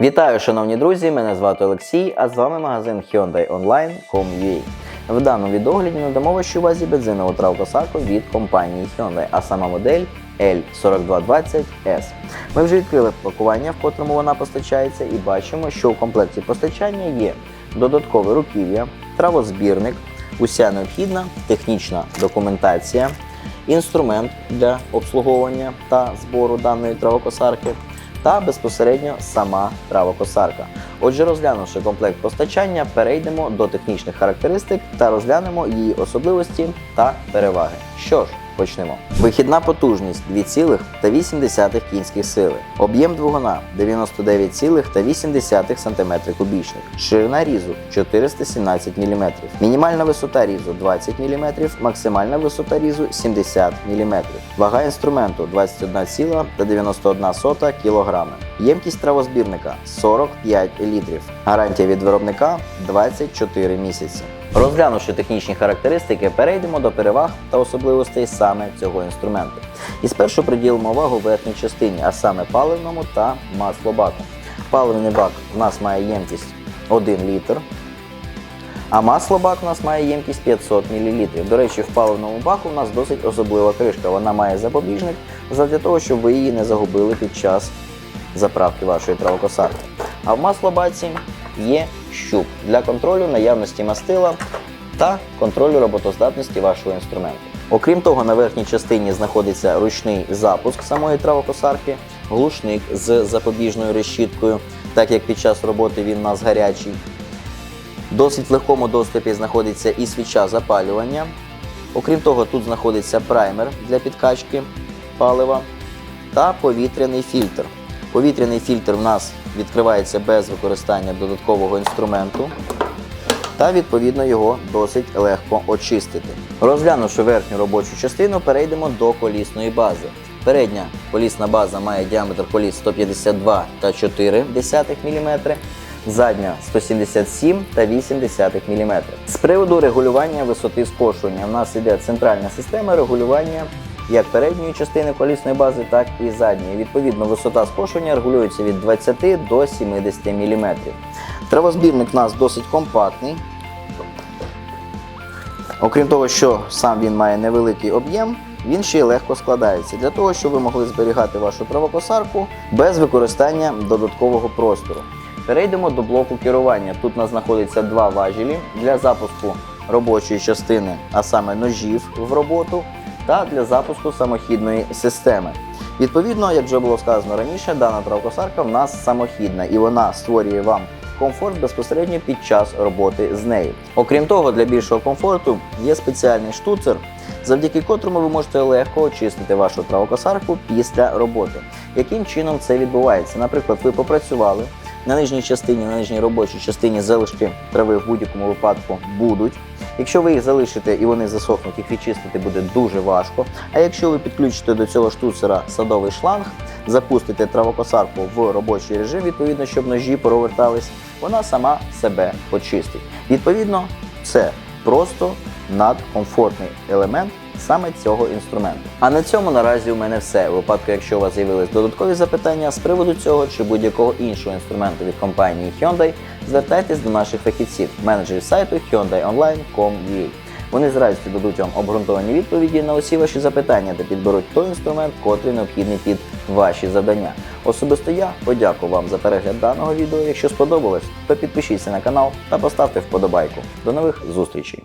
Вітаю, шановні друзі! Мене звати Олексій, а з вами магазин Hyundai Online.com.ua. В даному відогляді надамо вашій увазі бензинову травкосарку від компанії Hyundai, а сама модель L4220S. Ми вже відкрили пакування, в котрому вона постачається, і бачимо, що в комплекті постачання є додаткове руків'я, травозбірник, уся необхідна технічна документація, інструмент для обслуговування та збору даної травокосарки та безпосередньо сама травокосарка. Отже, розглянувши комплект постачання, перейдемо до технічних характеристик та розглянемо її особливості та переваги. Що ж, почнемо. Вихідна потужність 2,8 кінських сили, об'єм двигуна 99,8 см кубічних, ширина різу 417 мм, мінімальна висота різу 20 мм, максимальна висота різу 70 мм, вага інструменту 21,91 кг, ємкість травозбірника 45 літрів, гарантія від виробника 24 місяці. Розглянувши технічні характеристики, перейдемо до переваг та особливостей саме цього інструменту. І спершу приділимо увагу верхній частині, а саме паливному та маслобаку. Паливний бак у нас має ємкість 1 літр, а маслобак у нас має ємкість 500 мл. До речі, в паливному баку у нас досить особлива кришка. Вона має запобіжник для того, щоб ви її не загубили під час заправки вашої травокосарки. А в маслобаці є щуп для контролю наявності мастила та контролю роботоздатності вашого інструменту. Окрім того, на верхній частині знаходиться ручний запуск самої травокосарки, глушник з запобіжною решіткою, так як під час роботи він у нас гарячий. Досить легкому доступі знаходиться і свіча запалювання. Окрім того, тут знаходиться праймер для підкачки палива та повітряний фільтр. Повітряний фільтр в нас відкривається без використання додаткового інструменту, та відповідно його досить легко очистити. Розглянувши верхню робочу частину, перейдемо до колісної бази. Передня колісна база має діаметр коліс 152,4 мм, задня 177 та 8 мм. З приводу регулювання висоти скошування, у нас іде центральна система регулювання як передньої частини колісної бази, так і задньої. Відповідно, висота скошування регулюється від 20 до 70 мм. Травозбірник у нас досить компактний. Окрім того, що сам він має невеликий об'єм, він ще й легко складається для того, щоб ви могли зберігати вашу травокосарку без використання додаткового простору. Перейдемо до блоку керування. Тут у нас знаходиться два важелі для запуску робочої частини, а саме ножів в роботу, та для запуску самохідної системи. Відповідно, як вже було сказано раніше, дана травкосарка в нас самохідна і вона створює вам комфорт безпосередньо під час роботи з нею. Окрім того, для більшого комфорту є спеціальний штуцер, завдяки котрому ви можете легко очистити вашу травокосарку після роботи. Яким чином це відбувається? Наприклад, ви попрацювали. На нижній частині, на нижній робочій частині залишки трави в будь-якому випадку будуть. Якщо ви їх залишите і вони засохнуть, їх відчистити буде дуже важко. А якщо ви підключите до цього штуцера садовий шланг, запустите травокосарку в робочий режим, відповідно, щоб ножі провертались, вона сама себе почистить. Відповідно, це просто надкомфортний елемент саме цього інструменту. А на цьому наразі у мене все. У випадку, якщо у вас з'явились додаткові запитання з приводу цього чи будь-якого іншого інструменту від компанії Hyundai, звертайтесь до наших фахівців, менеджерів сайту hyundaionline.com.ua. Вони з радістю дадуть вам обґрунтовані відповіді на усі ваші запитання та підберуть той інструмент, котрий необхідний під ваші завдання. Особисто я подякую вам за перегляд даного відео. Якщо сподобалось, то підпишіться на канал та поставте вподобайку. До нових зустрічей!